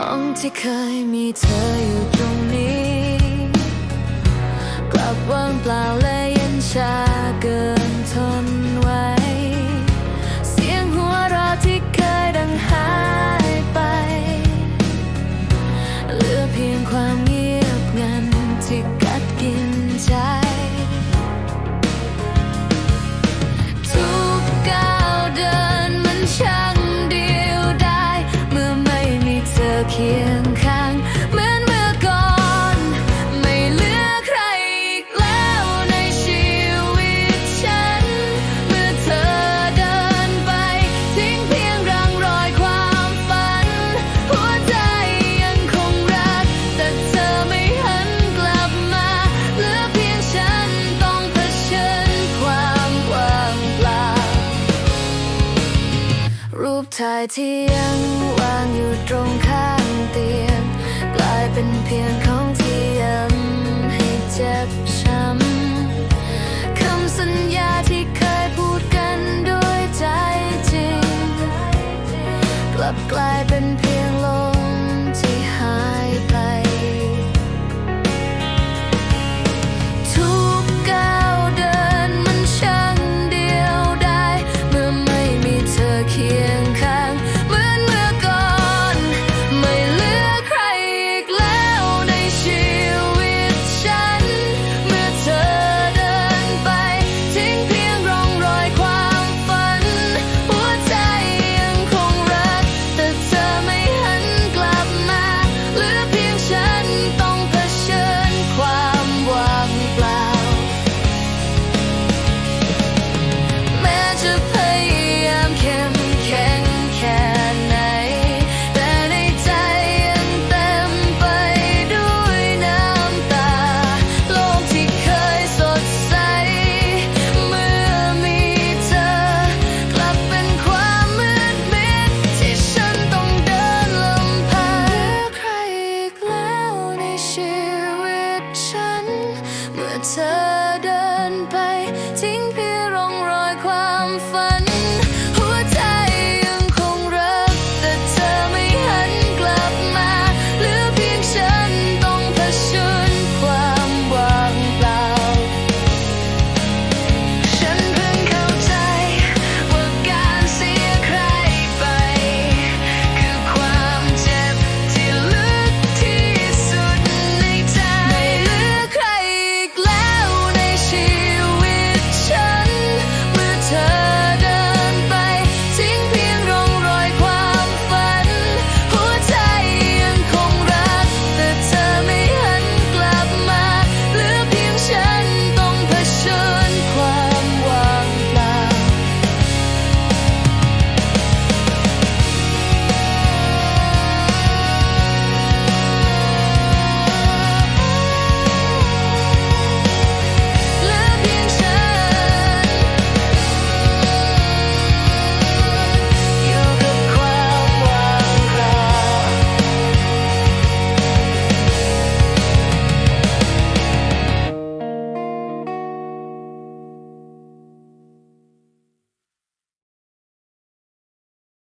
ห้องที่เคยมีเธออยู่ตรงนี้ กลับว่างเปล่าและเย็นชา รูปถ่ายที่ยังวางอยู่ตรงข้างเตียง กลายเป็นเพียงของที่ย้ำให้เจ็บ